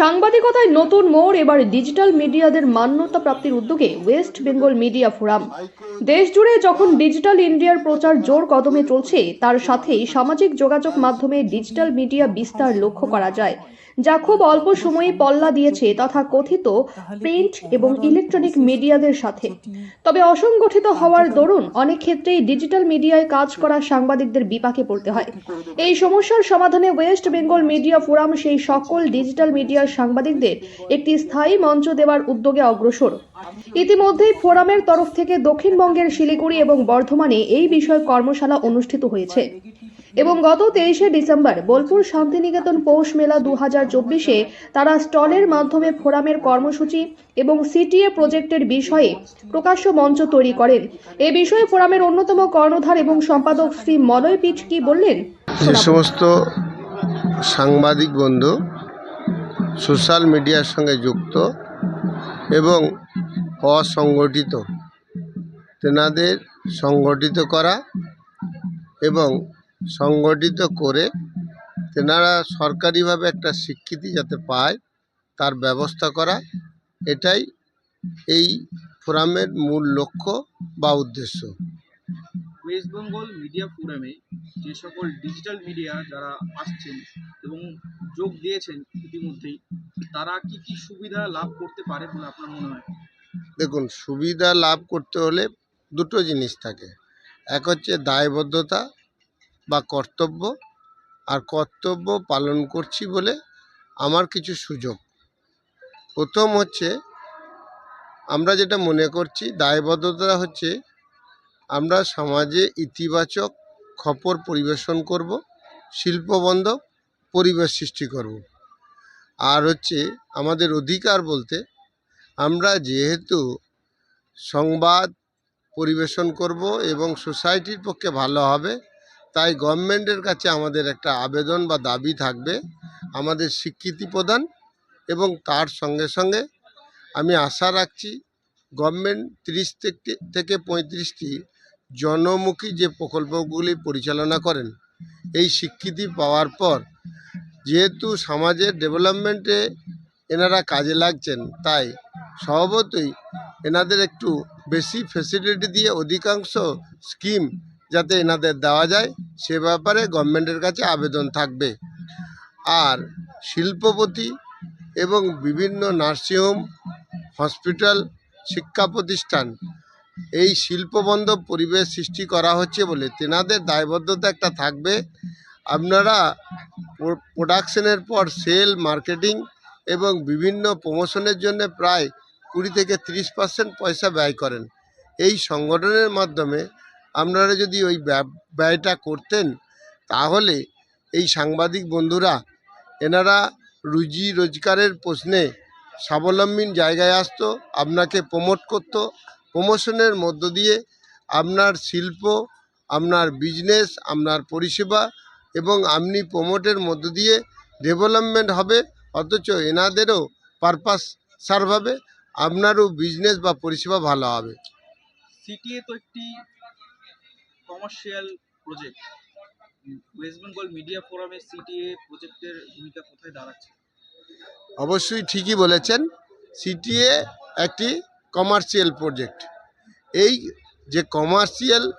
সাংবাদিকতায় নতুন মোড়, এবার ডিজিটাল মিডিয়াদের মান্যতা প্রাপ্তির উদ্যোগে ওয়েস্ট বেঙ্গল মিডিয়া ফোরাম দেশ জুড়ে যখন ডিজিটাল ইন্ডিয়ার প্রচার জোর কদমে চলছে, তার সাথেই সামাজিক যোগাযোগ মাধ্যমে ডিজিটাল মিডিয়া বিস্তার লক্ষ্য করা যায়। যা খুব অল্প সময়ে পল্লা দিয়েছে তথা কথিত প্রিন্ট এবং ইলেকট্রনিক মিডিয়াদের সাথে। তবে অসংগঠিত হওয়ার দরুন অনেক ক্ষেত্রেই ডিজিটাল মিডিয়ায় কাজ করা সাংবাদিকদের বিপাকে পড়তে হয়। এই সমস্যার সমাধানে ওয়েস্ট বেঙ্গল মিডিয়া ফোরাম সেই সকল ডিজিটাল মিডিয়ার সাংবাদিকদের একটি স্থায়ী মঞ্চ দেওয়ার উদ্যোগে অগ্রসর। ইতিমধ্যেই ফোরামের তরফ থেকে দক্ষিণবঙ্গের শিলিগুড়ি এবং বর্ধমানে এই বিষয়ে কর্মশালা অনুষ্ঠিত হয়েছে। এবং গত তেইশে ডিসেম্বর বোলপুর শান্তিনিকেতন পৌষ মেলা দু হাজার চব্বিশে তারা স্টলের মাধ্যমে ফোরামের কর্মসূচি এবং সিটিএ প্রজেক্টের বিষয়ে প্রকাশ্য মঞ্চ তৈরি করেন। এ বিষয়ে ফোরামের অন্যতম কর্ণধার এবং সম্পাদক শ্রী মলয় পিচ কি বললেন, যে সমস্ত সাংবাদিক বন্ধু সোশ্যাল মিডিয়ার সঙ্গে যুক্ত এবং অসংগঠিত, তেনাদের সংগঠিত করা এবং সংগঠিত করে তেনারা সরকারিভাবে একটা স্বীকৃতি যাতে পায় তার ব্যবস্থা করা এটাই এই ফোরামের মূল লক্ষ্য বা উদ্দেশ্য। ওয়েস্ট বেঙ্গল মিডিয়া ফোরামে যে সকল ডিজিটাল মিডিয়া যারা আসছেন এবং যোগ দিয়েছেন ইতিমধ্যেই তারা কি কি সুবিধা লাভ করতে পারে বলে আপনার মনে হয়? দেখুন সুবিধা লাভ করতে হলে দুটো জিনিস থাকে। এক হচ্ছে দায়বদ্ধতা বা কর্তব্য, আর কর্তব্য পালন করছি বলে আমার কিছু সুযোগ। প্রথম হচ্ছে, আমরা যেটা মনে করছি, দায়বদ্ধতা হচ্ছে, আমরা সমাজে ইতিবাচক খবর পরিবেশন করব শিল্পবন্ধ পরিবেশ সৃষ্টি করব। আর হচ্ছে, আমাদের অধিকার বলতে, আমরা যেহেতু সংবাদ পরিবেশন করব এবং সোসাইটির পক্ষে ভালো হবে তাই গভর্নমেন্টের কাছে আমাদের একটা আবেদন বা দাবি থাকবে, আমাদের স্বীকৃতি প্রদান এবং তার সঙ্গে সঙ্গে আমি আশা রাখছি গভর্নমেন্ট তিরিশ থেকে পঁয়ত্রিশটি জনমুখী যে প্রকল্পগুলি পরিচালনা করেন, এই স্বীকৃতি পাওয়ার পর যেহেতু সমাজের ডেভেলপমেন্টে এনারা কাজে লাগছেন, তাই স্বভাবতই এনাদের একটু বেশি ফেসিলিটি দিয়ে অধিকাংশ স্কিম যাতে এনাদের দেওয়া যায়, সে ব্যাপারে গভর্নমেন্টের কাছে আবেদন থাকবে। আর শিল্পপতি এবং বিভিন্ন নার্সিংহোম, হসপিটাল, শিক্ষা প্রতিষ্ঠান, এই শিল্পবন্ধ পরিবেশ সৃষ্টি করা হচ্ছে বলে তেনাদের দায়বদ্ধতা একটা থাকবে। আপনারা প্রোডাকশনের পর সেল, মার্কেটিং এবং বিভিন্ন প্রমোশনের জন্য প্রায় কুড়ি থেকে তিরিশ পার্সেন্ট পয়সা ব্যয় করেন। এই সংগঠনের মাধ্যমে আপনারা যদি ওই ব্যয়টা করতেন, তাহলে এই সাংবাদিক বন্ধুরা, এনারা রুজি রোজগারের প্রশ্নে স্বাবলম্বী জায়গায় আসতো, আপনাকে প্রমোট করতো প্রমোশনের মধ্য দিয়ে আপনার শিল্প, আপনার বিজনেস আপনার পরিষেবা এবং আপনি প্রমোটের মধ্য দিয়ে ডেভেলপমেন্ট হবে, অথচ এনাদেরও পারপাস সার্ভ হবে, আপনারও বিজনেস বা পরিষেবা ভালো হবে। সিটিএ তো একটি commercial project West Bengal media ফোরামে সিটিএ প্রজেক্টের ভূমিকা কোথায় দাঁড়াচ্ছে? অবশ্যই ঠিকই বলেছেন সিটিএ একটি কমার্শিয়াল প্রজেক্ট এই যে কমার্শিয়াল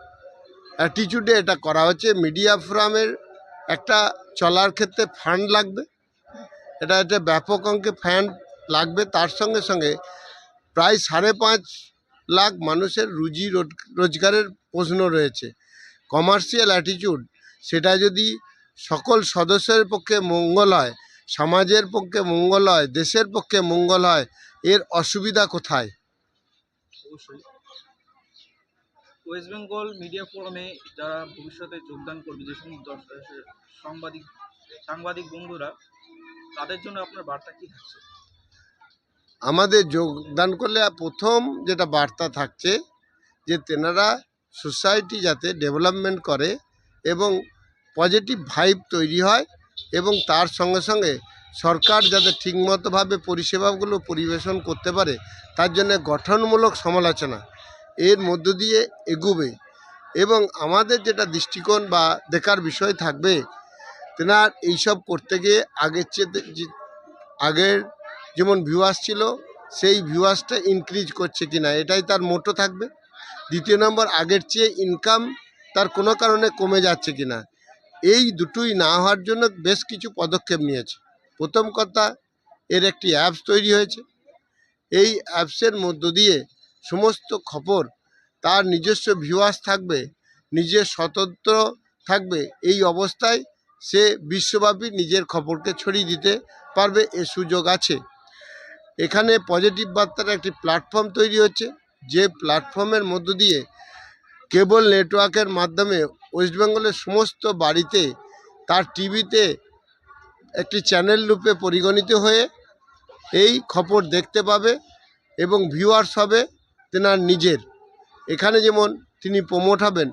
অ্যাটিটিউডে এটা করা হচ্ছে মিডিয়া ফোরামের একটা চলার ক্ষেত্রে ফান্ড লাগবে। এটা একটা ব্যাপক অঙ্কে ফান্ড লাগবে, তার সঙ্গে সঙ্গে প্রায় সাড়ে পাঁচ লাখ মানুষের রুজি রোজ- রোজগারের প্রশ্ন রয়েছে। কমার্শিয়াল অ্যাটিটিউড সেটা যদি সকল সদস্যের পক্ষে মঙ্গল হয় সমাজের পক্ষে মঙ্গল হয় দেশের পক্ষে মঙ্গল হয় এর অসুবিধা কোথায়? ওয়েস্ট বেঙ্গল মিডিয়া ফোরামে যারা ভবিষ্যতে যোগদান করবে যে সমস্ত সাংবাদিক সাংবাদিক বন্ধুরা তাদের জন্য আপনার বার্তা কি থাকছে? আমাদের যোগদান করলে প্রথম যেটা বার্তা থাকছে যে তেনারা সোসাইটি যাতে ডেভেলপমেন্ট করে এবং পজিটিভ ভাইব তৈরি হয় এবং তার সঙ্গে সঙ্গে সরকার যাতে ঠিকমতোভাবে পরিষেবাগুলো পরিবেশন করতে পারে, তার জন্য গঠনমূলক সমালোচনা। এর মধ্য দিয়ে এগুবে এবং আমাদের যেটা দৃষ্টিকোণ বা দেখার বিষয় থাকবে, তেনার এইসব করতে গিয়ে আগের চেয়ে আগের যেমন ভিউয়ার্স ছিল, সেই ভিউয়ার্সটা ইনক্রিজ করছে কিনা, এটাই তার মোটো থাকবে। দ্বিতীয় নম্বর, আগের চেয়ে ইনকাম তার কোনো কারণে কমে যাচ্ছে কিনা। এই দুটোই না হওয়ার জন্য বেশ কিছু পদক্ষেপ নিয়েছে। প্রথম কথা, এর একটি অ্যাপস তৈরি হয়েছে। এই অ্যাপসের মধ্য দিয়ে সমস্ত খবর, তার নিজস্ব ভিউয়ার্স থাকবে, নিজের স্বতন্ত্র থাকবে, এই অবস্থায় সে বিশ্বব্যাপী নিজের খবরকে ছড়িয়ে দিতে পারবে, এ সুযোগ আছে। এখানে পজিটিভ বার্তার একটি প্ল্যাটফর্ম তৈরি হচ্ছে। যে প্ল্যাটফর্মের মধ্য দিয়ে কেবল নেটওয়ার্কের মাধ্যমে ওয়েস্ট বেঙ্গলের সমস্ত বাড়িতে তার টিভিতে একটি চ্যানেল রূপে পরিগণিত হয়ে এই খবর দেখতে পাবে এবং ভিউয়ার্স হবে তেনার নিজের। এখানে যেমন তিনি প্রমোট হবেন,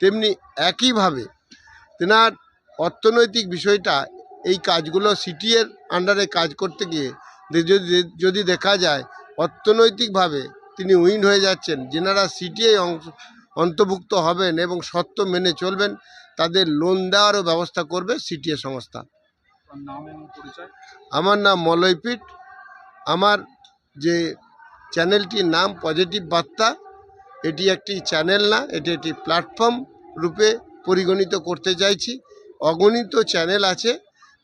তেমনি একইভাবে তেনার অর্থনৈতিক বিষয়টা এই কাজগুলো সিটিএর আন্ডারে কাজ করতে গিয়ে যদি যদি দেখা যায় অর্থনৈতিকভাবে তিনি উইন হয়ে যাচ্ছেন। যেনারা সিটিআই অংশ অন্তর্ভুক্ত হবেন এবং সত্য মেনে চলবেন তাদের লোন দেওয়ারও ব্যবস্থা করবে সিটিএ সংস্থা। আমার নাম মলয়পীঠ। আমার যে চ্যানেলটির নাম পজিটিভ বার্তা এটি একটি চ্যানেল না এটি একটি প্ল্যাটফর্ম রূপে পরিগণিত করতে চাইছি। অগণিত চ্যানেল আছে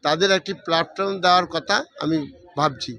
তাদের একটি প্ল্যাটফর্ম দেওয়ার কথা আমি ভাবছি।